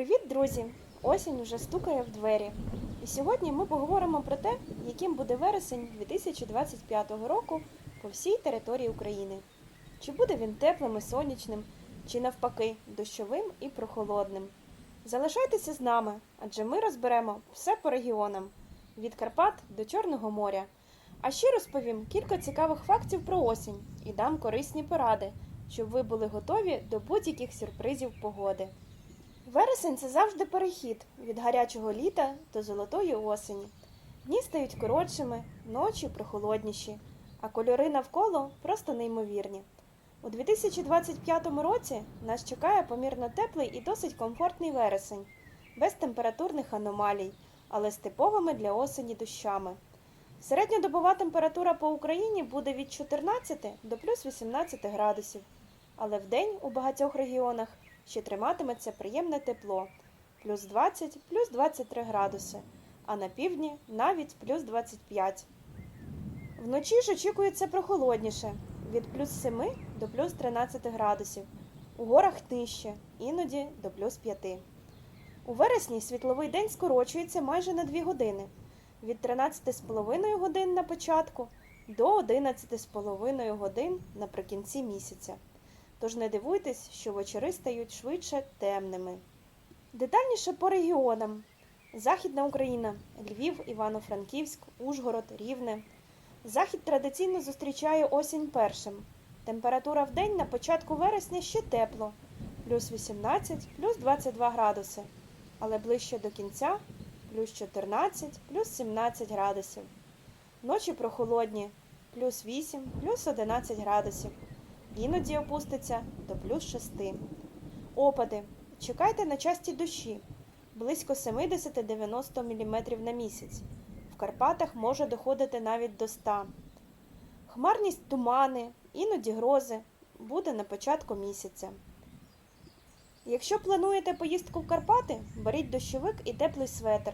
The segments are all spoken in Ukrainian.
Привіт, друзі! Осінь уже стукає в двері. І сьогодні ми поговоримо про те, яким буде вересень 2025 року по всій території України. Чи буде він теплим і сонячним, чи навпаки дощовим і прохолодним. Залишайтеся з нами, адже ми розберемо все по регіонам від Карпат до Чорного моря. А ще розповім кілька цікавих фактів про осінь і дам корисні поради, щоб ви були готові до будь-яких сюрпризів погоди. Вересень це завжди перехід від гарячого літа до золотої осені. Дні стають коротшими, ночі прохолодніші, а кольори навколо просто неймовірні. У 2025 році нас чекає помірно теплий і досить комфортний вересень, без температурних аномалій, але з типовими для осені дощами. Середньодобова температура по Україні буде від 14 до плюс 18 градусів, але вдень у багатьох регіонах ще триматиметься приємне тепло плюс 20, плюс 23 градуси, а на півдні навіть плюс 25. Вночі ж очікується прохолодніше від плюс 7 до плюс 13 градусів, у горах нижче, іноді до плюс 5. У вересні світловий день скорочується майже на 2 години від 13,5 годин на початку до 11,5 годин наприкінці місяця. Тож не дивуйтесь, що вечори стають швидше темними. Детальніше по регіонам: Західна Україна, Львів, Івано-Франківськ, Ужгород, Рівне. Захід традиційно зустрічає осінь першим. Температура в день на початку вересня ще тепло, плюс 18, плюс 22 градуси, але ближче до кінця плюс 14, плюс 17 градусів. Ночі прохолодні, плюс 8, плюс 11 градусів. Іноді опуститься до плюс 6. Опади. Чекайте на часті дощі близько 70-90 мм на місяць. В Карпатах може доходити навіть до 100. Хмарність тумани, іноді грози буде на початку місяця. Якщо плануєте поїздку в Карпати, беріть дощовик і теплий светр.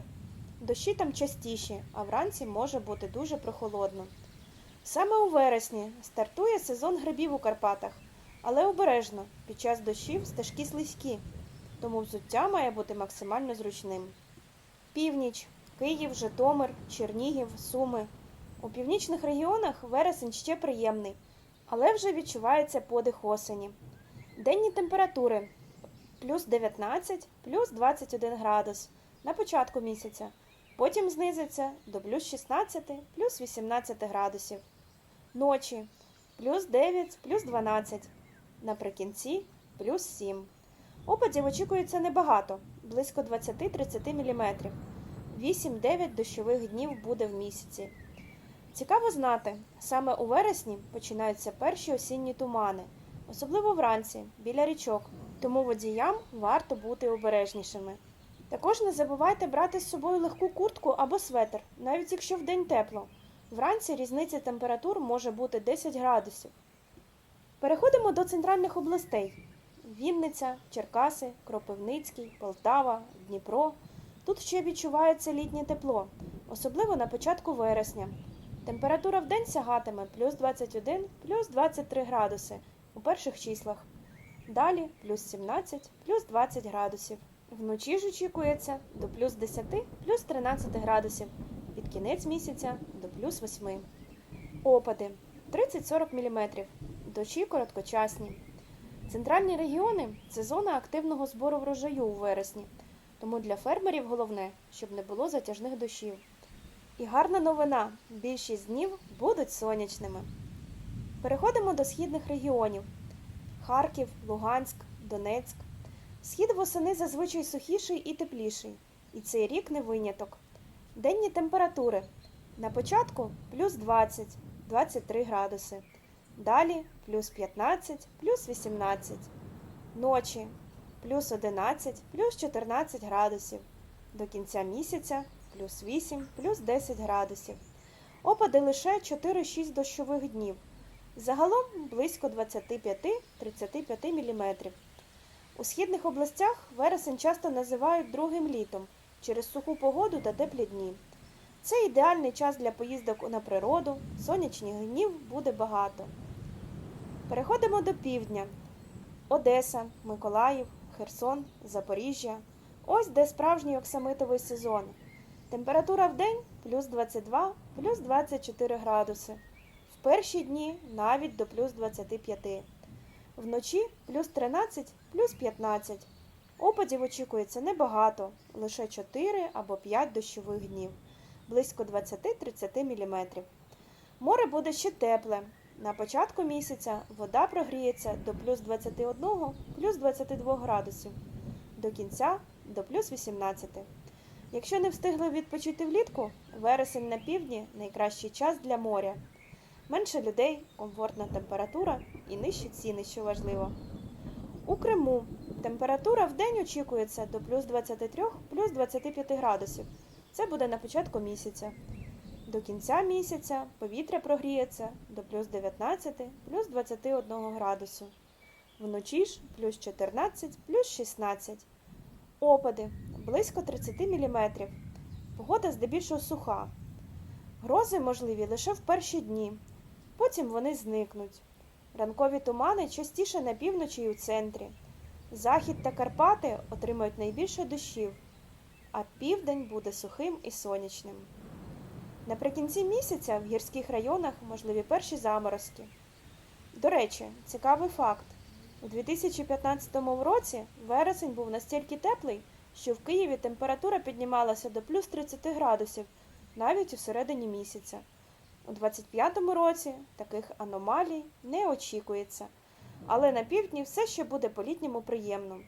Дощі там частіші, а вранці може бути дуже прохолодно. Саме у вересні стартує сезон грибів у Карпатах, але обережно, під час дощів стежки слизькі, тому взуття має бути максимально зручним. Північ, Київ, Житомир, Чернігів, Суми. У північних регіонах вересень ще приємний, але вже відчувається подих осені. Денні температури плюс 19, плюс 21 градус на початку місяця. Потім знизиться до плюс 16, плюс 18 градусів. Ночі плюс 9, плюс 12. Наприкінці плюс 7. Опадів очікується небагато, близько 20-30 мм. 8-9 дощових днів буде в місяці. Цікаво знати, саме у вересні починаються перші осінні тумани, особливо вранці, біля річок, тому водіям варто бути обережнішими. Також не забувайте брати з собою легку куртку або светр, навіть якщо вдень тепло. Вранці різниця температур може бути 10 градусів. Переходимо до центральних областей: Вінниця, Черкаси, Кропивницький, Полтава, Дніпро. Тут ще відчувається літнє тепло, особливо на початку вересня. Температура в день сягатиме плюс 21, плюс 23 градуси у перших числах. Далі плюс 17, плюс 20 градусів. Вночі ж очікується до плюс 10, плюс 13 градусів, кінець місяця до плюс 8. Опади 30-40 мм, дощі короткочасні. Центральні регіони це зона активного збору врожаю у вересні, тому для фермерів головне, щоб не було затяжних дощів. І гарна новина: більшість днів будуть сонячними. Переходимо до східних регіонів: Харків, Луганськ, Донецьк. Схід восени зазвичай сухіший і тепліший, і цей рік не виняток. Денні температури на початку плюс 20, 23 градуси. Далі плюс 15, плюс 18. Ночі плюс 11, плюс 14 градусів. До кінця місяця плюс 8, плюс 10 градусів. Опади лише 4-6 дощових днів. Загалом близько 25-35 мм. У східних областях вересень часто називають другим літом через суху погоду та теплі дні. Це ідеальний час для поїздок на природу, сонячних днів буде багато. Переходимо до півдня. Одеса, Миколаїв, Херсон, Запоріжжя. Ось де справжній оксамитовий сезон. Температура в день плюс 22, плюс 24 градуси. В перші дні навіть до плюс 25. Вночі плюс 13, плюс 15. Опадів очікується небагато, лише 4 або 5 дощових днів, близько 20-30 мм. Море буде ще тепле. На початку місяця вода прогріється до плюс 21, плюс 22 градусів, до кінця до плюс 18. Якщо не встигли відпочити влітку, вересень на півдні найкращий час для моря. Менше людей, комфортна температура і нижчі ціни, що важливо. У Криму температура в день очікується до плюс 23, плюс 25 градусів. Це буде на початку місяця. До кінця місяця повітря прогріється до плюс 19, плюс 21 градусу. Вночі ж плюс 14, плюс 16. Опади близько 30 мм. Погода здебільшого суха. Грози можливі лише в перші дні. Потім вони зникнуть. Ранкові тумани частіше на півночі і у центрі. Захід та Карпати отримають найбільше дощів, а південь буде сухим і сонячним. Наприкінці місяця в гірських районах можливі перші заморозки. До речі, цікавий факт. У 2015 році вересень був настільки теплий, що в Києві температура піднімалася до плюс 30 градусів навіть у середині місяця. У 2025 році таких аномалій не очікується, але на півдні все ще буде по-літньому приємно.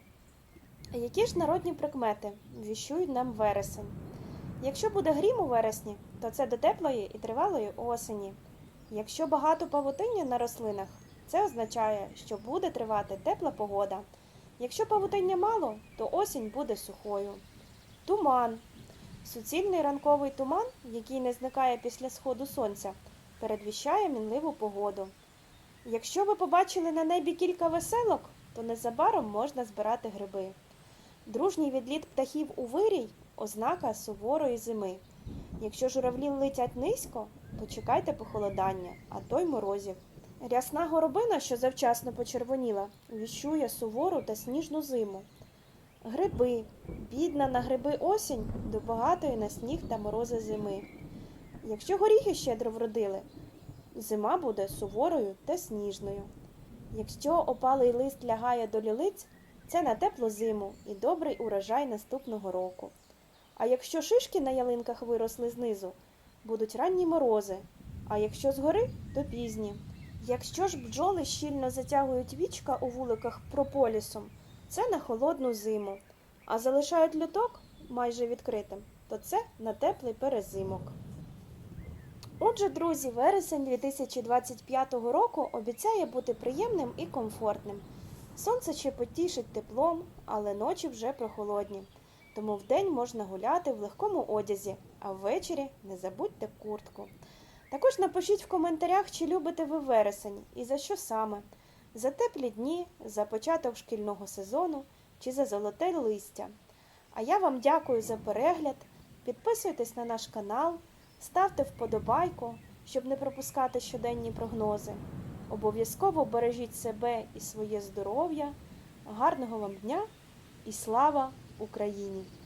А Які ж народні прикмети віщують нам вересень? Якщо буде грім у вересні, то це до теплої і тривалої осені. Якщо багато павутиння на рослинах, це означає, що буде тривати тепла погода. Якщо павутиння мало, то осінь буде сухою. Туман. Суцільний ранковий туман, який не зникає після сходу сонця, передвіщає мінливу погоду. Якщо ви побачили на небі кілька веселок, то незабаром можна збирати гриби. Дружній відліт птахів у вирій ознака суворої зими. Якщо журавлі летять низько, то чекайте похолодання, а то й морозів. Рясна горобина, що завчасно почервоніла, віщує сувору та сніжну зиму. Гриби, бідна на гриби осінь, до багатої на сніг та морози зими. Якщо горіхи щедро вродили, зима буде суворою та сніжною. Якщо опалий лист лягає до лілиць, це на теплу зиму і добрий урожай наступного року. А якщо шишки на ялинках виросли знизу, будуть ранні морози, а якщо згори, то пізні. Якщо ж бджоли щільно затягують вічка у вуликах прополісом, це на холодну зиму, а залишають люток майже відкритим, то це на теплий перезимок. Отже, друзі, вересень 2025 року обіцяє бути приємним і комфортним. Сонце ще потішить теплом, але ночі вже прохолодні. Тому вдень можна гуляти в легкому одязі, а ввечері не забудьте куртку. Також напишіть в коментарях, чи любите ви вересень і за що саме: за теплі дні, за початок шкільного сезону чи за золоте листя. А я вам дякую за перегляд. Підписуйтесь на наш канал, ставте вподобайку, щоб не пропускати щоденні прогнози. Обов'язково бережіть себе і своє здоров'я. Гарного вам дня і слава Україні!